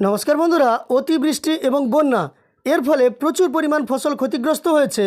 নমস্কার বন্ধুরা, অতিবৃষ্টি এবং বন্যা। এর ফলে প্রচুর পরিমাণ ফসল ক্ষতিগ্রস্ত হয়েছে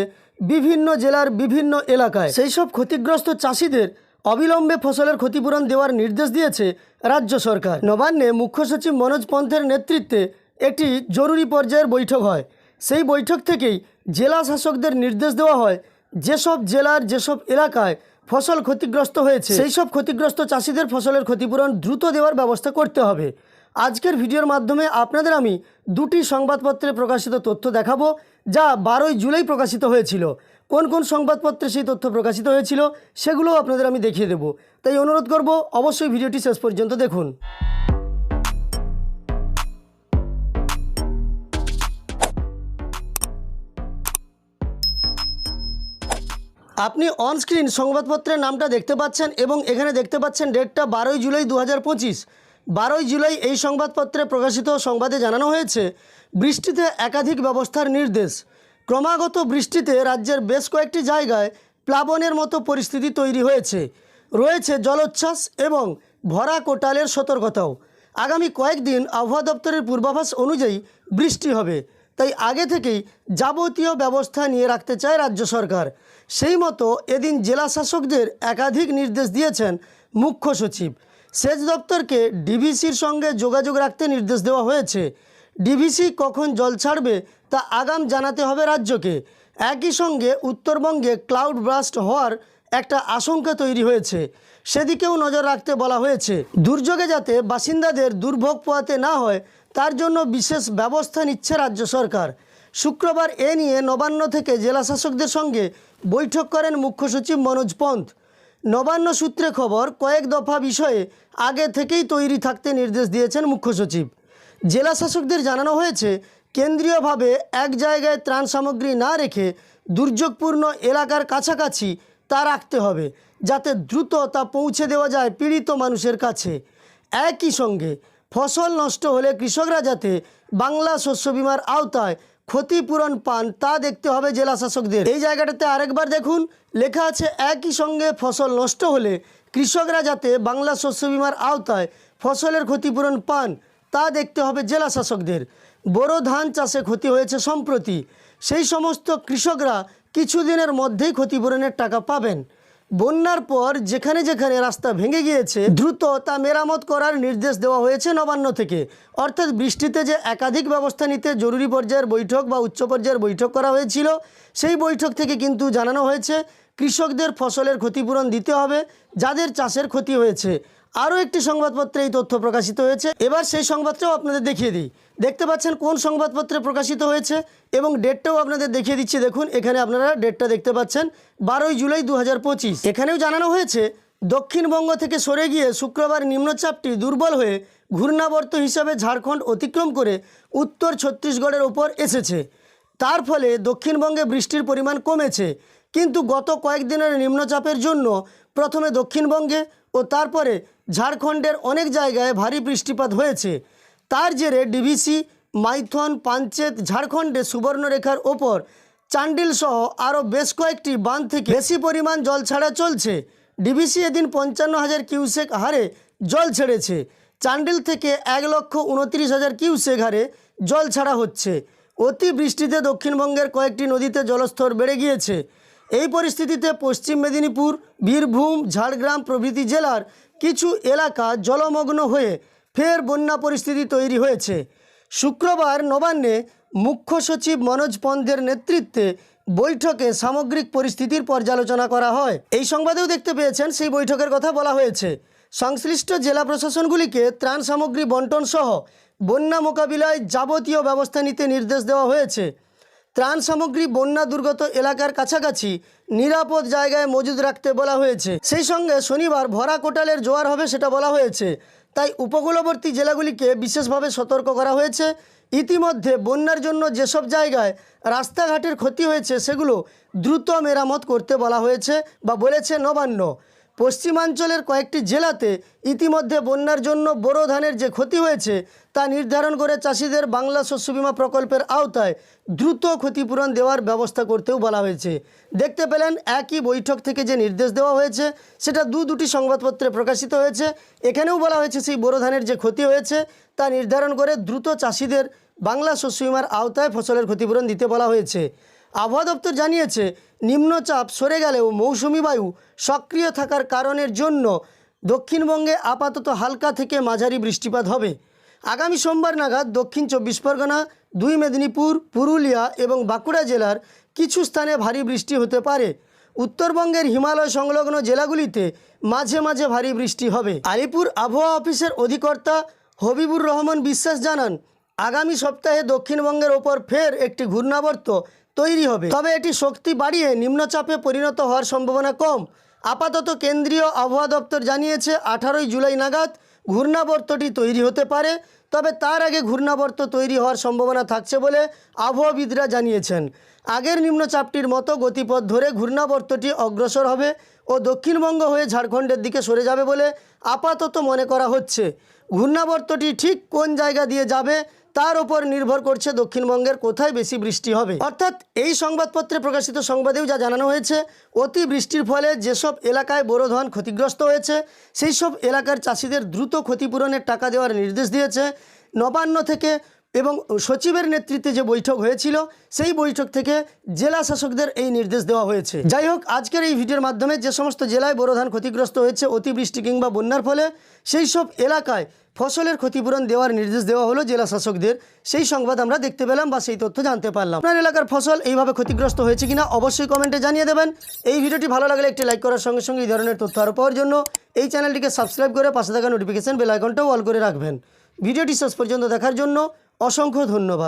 বিভিন্ন জেলার বিভিন্ন এলাকায়। সেই সব ক্ষতিগ্রস্ত চাষিদের অবিলম্বে ফসলের ক্ষতিপূরণ দেওয়ার নির্দেশ দিয়েছে রাজ্য সরকার। নবান্নে মুখ্য সচিব মনোজ পন্থের নেতৃত্বে একটি জরুরি পর্যায়ের বৈঠক হয়। সেই বৈঠক থেকেই জেলা শাসকদের নির্দেশ দেওয়া হয়, যেসব জেলার যেসব এলাকায় ফসল ক্ষতিগ্রস্ত হয়েছে, সেই সব ক্ষতিগ্রস্ত চাষিদের ফসলের ক্ষতিপূরণ দ্রুত দেওয়ার ব্যবস্থা করতে হবে। আজকের ভিডিওর মাধ্যমে আপনাদের আমি দুটি সংবাদপত্রে প্রকাশিত তথ্য দেখাবো, যা বারোই জুলাই প্রকাশিত হয়েছিল। কোন কোন সংবাদপত্রে সেই তথ্য প্রকাশিত হয়েছিল, সেগুলোও আপনাদের আমি দেখিয়ে দেবো। তাই অনুরোধ করব, অবশ্যই ভিডিওটি শেষ পর্যন্ত দেখুন। আপনি অনস্ক্রিন সংবাদপত্রের নামটা দেখতে পাচ্ছেন এবং এখানে দেখতে পাচ্ছেন ডেটটা বারোই জুলাই দু হাজার পঁচিশ। বারোই জুলাই এই সংবাদপত্রে প্রকাশিত সংবাদে জানানো হয়েছে, বৃষ্টিতে একাধিক ব্যবস্থার নির্দেশ। ক্রমাগত বৃষ্টিতে রাজ্যের বেশ কয়েকটি জায়গায় প্লাবনের মতো পরিস্থিতি তৈরি হয়েছে। রয়েছে জলোচ্ছ্বাস এবং ভরা কোটালের সতর্কতাও। আগামী কয়েকদিন আবহাওয়া দপ্তরের পূর্বাভাস অনুযায়ী বৃষ্টি হবে। তাই আগে থেকেই যাবতীয় ব্যবস্থা নিয়ে রাখতে চায় রাজ্য সরকার। সেই মতো এদিন জেলা শাসকদের একাধিক নির্দেশ দিয়েছেন মুখ্য সচিব। সেচ দপ্তরকে ডিভিসির সঙ্গে যোগাযোগ রাখতে নির্দেশ দেওয়া হয়েছে। ডিভিসি কখন জল ছাড়বে তা আগাম জানাতে হবে রাজ্যকে। একই সঙ্গে উত্তরবঙ্গে ক্লাউড ব্রাস্ট হওয়ার একটা আশঙ্কা তৈরি হয়েছে। সেদিকেও নজর রাখতে বলা হয়েছে। দুর্যোগে যাতে বাসিন্দাদের দুর্ভোগ পোয়াতে না হয়, তার জন্য বিশেষ ব্যবস্থা নিচ্ছে রাজ্য সরকার। শুক্রবার এ নিয়ে নবান্ন থেকে জেলা শাসকদের সঙ্গে বৈঠক করেন মুখ্য সচিব মনোজ পন্থ। নবান্ন সূত্রে খবর, কয়েক দফা বিষয়ে আগে থেকেই তৈরি থাকতে নির্দেশ দিয়েছেন মুখ্য সচিব। জেলা শাসকদের জানানো হয়েছে, কেন্দ্রীয়ভাবে এক জায়গায় ত্রাণ সামগ্রী না রেখে দুর্যোগপূর্ণ এলাকার কাছাকাছি তা রাখতে হবে, যাতে দ্রুত তা পৌঁছে দেওয়া যায় পীড়িত মানুষের কাছে। একই সঙ্গে, ফসল নষ্ট হলে কৃষকরা যাতে বাংলা শস্য বিমার আওতায় ক্ষতিপূরণ পান, তা দেখতে হবে জেলা শাসকদের। এই জায়গাটাতে আরেকবার দেখুন, লেখা আছে, একই সঙ্গে ফসল নষ্ট হলে কৃষকরা যাতে বাংলা শস্য বিমার আওতায় ফসলের ক্ষতিপূরণ পান, তা দেখতে হবে জেলা শাসকদের। বোরো ধান চাষে ক্ষতি হয়েছে সম্প্রতি। সেই সমস্ত কৃষকরা কিছুদিনের মধ্যেই ক্ষতিপূরণের টাকা পাবেন। বন্যার পর যেখানে যেখানে রাস্তা ভেঙে গিয়েছে, দ্রুত তা মেরামত করার নির্দেশ দেওয়া হয়েছে নবান্ন থেকে। অর্থাৎ বৃষ্টিতে যে একাধিক ব্যবস্থা নিতে জরুরি পর্যায়ের বৈঠক বা উচ্চ পর্যায়ের বৈঠক করা হয়েছিল, সেই বৈঠক থেকে কিন্তু জানানো হয়েছে, কৃষকদের ফসলের ক্ষতিপূরণ দিতে হবে, যাদের চাষের ক্ষতি হয়েছে। আরও একটি সংবাদপত্রে এই তথ্য প্রকাশিত হয়েছে। এবার সেই সংবাদটাও আপনাদের দেখিয়ে দিই। দেখতে পাচ্ছেন কোন সংবাদপত্রে প্রকাশিত হয়েছে এবং ডেটটাও আপনাদের দেখিয়ে দিচ্ছি। দেখুন, এখানে আপনারা ডেটটা দেখতে পাচ্ছেন, বারোই জুলাই দু হাজার পঁচিশ। এখানেও জানানো হয়েছে, দক্ষিণবঙ্গ থেকে সরে গিয়ে শুক্রবার নিম্নচাপটি দুর্বল হয়ে ঘূর্ণাবর্ত হিসাবে ঝাড়খণ্ড অতিক্রম করে উত্তর ছত্তিশগড়ের ওপর এসেছে। তার ফলে দক্ষিণবঙ্গে বৃষ্টির পরিমাণ কমেছে। কিন্তু গত কয়েকদিনের নিম্নচাপের জন্য প্রথমে দক্ষিণবঙ্গে ও তারপরে ঝাড়খণ্ডের অনেক জায়গায় ভারী বৃষ্টিপাত হয়েছে। তার জেরে ডিভিসি মাইথন পাঞ্চেত ঝাড়খণ্ডে সুবর্ণরেখার ওপর, চান্ডিল সহ আরও বেশ কয়েকটি বাঁধ থেকে বেশি পরিমাণ জল ছাড়া চলছে। ডিভিসি এদিন পঞ্চান্ন হাজার কিউসেক হারে জল ছেড়েছে। চান্ডিল থেকে এক লক্ষ উনত্রিশ হাজার কিউসেক হারে জল ছাড়া হচ্ছে। অতি বৃষ্টিতে দক্ষিণবঙ্গের কয়েকটি নদীতে জলস্তর বেড়ে গিয়েছে। এই পরিস্থিতিতে পশ্চিম মেদিনীপুর, বীরভূম, ঝাড়গ্রাম প্রভৃতি জেলার কিছু এলাকা জলমগ্ন হয়ে ফের বন্যা পরিস্থিতি তৈরি হয়েছে। শুক্রবার নবান্নে মুখ্য সচিব মনোজ পন্থের নেতৃত্বে বৈঠকে সামগ্রিক পরিস্থিতির পর্যালোচনা করা হয়। এই সংবাদেও দেখতে পেয়েছেন, সেই বৈঠকের কথা বলা হয়েছে। সংশ্লিষ্ট জেলা প্রশাসনগুলিকে ত্রাণ সামগ্রী বন্টন সহ বন্যা মোকাবিলায় যাবতীয় ব্যবস্থা নিতে নির্দেশ দেওয়া হয়েছে। ত্রাণ সামগ্রী বন্যা দুর্গত এলাকার কাছাকাছি নিরাপদ জায়গায় মজুদ রাখতে বলা হয়েছে। সেই সঙ্গে শনিবার ভরা কোটালের জোয়ার হবে সেটা বলা হয়েছে। তাই উপকূলবর্তী জেলাগুলিকে বিশেষভাবে সতর্ক করা হয়েছে। ইতিমধ্যে বন্যার জন্য যেসব জায়গায় রাস্তাঘাটের ক্ষতি হয়েছে, সেগুলো দ্রুত মেরামত করতে বলা হয়েছে বা বলেছে নবান্ন। পশ্চিমাঞ্চলের কয়েকটি জেলাতে ইতিমধ্যে বন্যার জন্য বোরো ধানের যে ক্ষতি হয়েছে, তা নির্ধারণ করে চাষিদের বাংলা শস্য বীমা প্রকল্পের আওতায় দ্রুত ক্ষতিপূরণ দেওয়ার ব্যবস্থা করতেও বলা হয়েছে। দেখতে পেলেন, একই বৈঠক থেকে যে নির্দেশ দেওয়া হয়েছে, সেটা দু দুটি সংবাদপত্রে প্রকাশিত হয়েছে। এখানেও বলা হয়েছে, সেই বোরো ধানের যে ক্ষতি হয়েছে, তা নির্ধারণ করে দ্রুত চাষিদের বাংলা শস্য বীমার আওতায় ফসলের ক্ষতিপূরণ দিতে বলা হয়েছে। আবহাওয়া দপ্তর জানিয়েছে, নিম্নচাপ সরে গেলেও মৌসুমি বায়ু সক্রিয় থাকার কারণের জন্য দক্ষিণবঙ্গে আপাতত হালকা থেকে মাঝারি বৃষ্টিপাত হবে। আগামী সোমবার নাগাদ দক্ষিণ চব্বিশ পরগনা, দুই মেদিনীপুর, পুরুলিয়া এবং বাঁকুড়া জেলার কিছু স্থানে ভারী বৃষ্টি হতে পারে। উত্তরবঙ্গের হিমালয় সংলগ্ন জেলাগুলিতে মাঝে মাঝে ভারী বৃষ্টি হবে। আলিপুর আবহাওয়া অফিসের অধিকর্তা হবিবুর রহমান বিশ্বাস জানান, আগামী সপ্তাহে দক্ষিণবঙ্গের ওপর ফের একটি ঘূর্ণাবর্ত তৈরি হবে। তবে এটি শক্তি বাড়িয়ে নিম্নচাপে পরিণত হওয়ার সম্ভাবনা কম। আপাতত কেন্দ্রীয় আবহাওয়া দপ্তর জানিয়েছে, আঠারোই জুলাই নাগাদ ঘূর্ণাবর্তটি তৈরি হতে পারে, তবে তার আগে ঘূর্ণাবর্ত তৈরি হওয়ার সম্ভাবনা থাকছে বলে আবহাওয়াবিদরা জানিয়েছেন। আগের নিম্নচাপটির মতো গতিপথ ধরে ঘূর্ণাবর্তটি অগ্রসর হবে ও দক্ষিণবঙ্গ হয়ে ঝাড়খণ্ডের দিকে সরে যাবে বলে আপাতত মনে করা হচ্ছে। ঘূর্ণাবর্তটি ঠিক কোন জায়গা দিয়ে যাবে তার উপর নির্ভর করছে দক্ষিণবঙ্গের কোথায় বেশি বৃষ্টি হবে। অর্থাৎ এই সংবাদপত্রে প্রকাশিত সংবাদেও যা জানানো হয়েছে, অতি বৃষ্টির ফলে যেসব এলাকায় বোরো ধান ক্ষতিগ্রস্ত হয়েছে সেই সব এলাকার চাষিদের দ্রুত ক্ষতিপূরণের টাকা দেওয়ার নির্দেশ দিয়েছে। নবান্ন থেকে এবং সচিবের নেতৃত্বে যে বৈঠক হয়েছিল, সেই বৈঠক থেকে জেলা শাসকদের এই নির্দেশ দেওয়া হয়েছে। যাই হোক, আজকের এই ভিডিওর মাধ্যমে যে সমস্ত জেলায় বোরো ধান ক্ষতিগ্রস্ত হয়েছে, অতিবৃষ্টি কিংবা বন্যার ফলে, সেই সব এলাকায় ফসলের ক্ষতিপূরণ দেওয়ার নির্দেশ দেওয়া হলো জেলা শাসকদের। সেই সংবাদ আমরা দেখতে পেলাম বা সেই তথ্য জানতে পারলাম। আপনার এলাকার ফসল এইভাবে ক্ষতিগ্রস্ত হয়েছে কিনা অবশ্যই কমেন্টে জানিয়ে দেবেন। এই ভিডিওটি ভালো লাগলে একটি লাইক করার সঙ্গে সঙ্গে এই ধরনের তথ্য আরও পাওয়ার জন্য এই চ্যানেলটিকে সাবস্ক্রাইব করে পাশে থাকা নোটিফিকেশন বেল আইকনটাও অল করে রাখবেন। ভিডিওটি শেষ পর্যন্ত দেখার জন্য অসংখ্য ধন্যবাদ।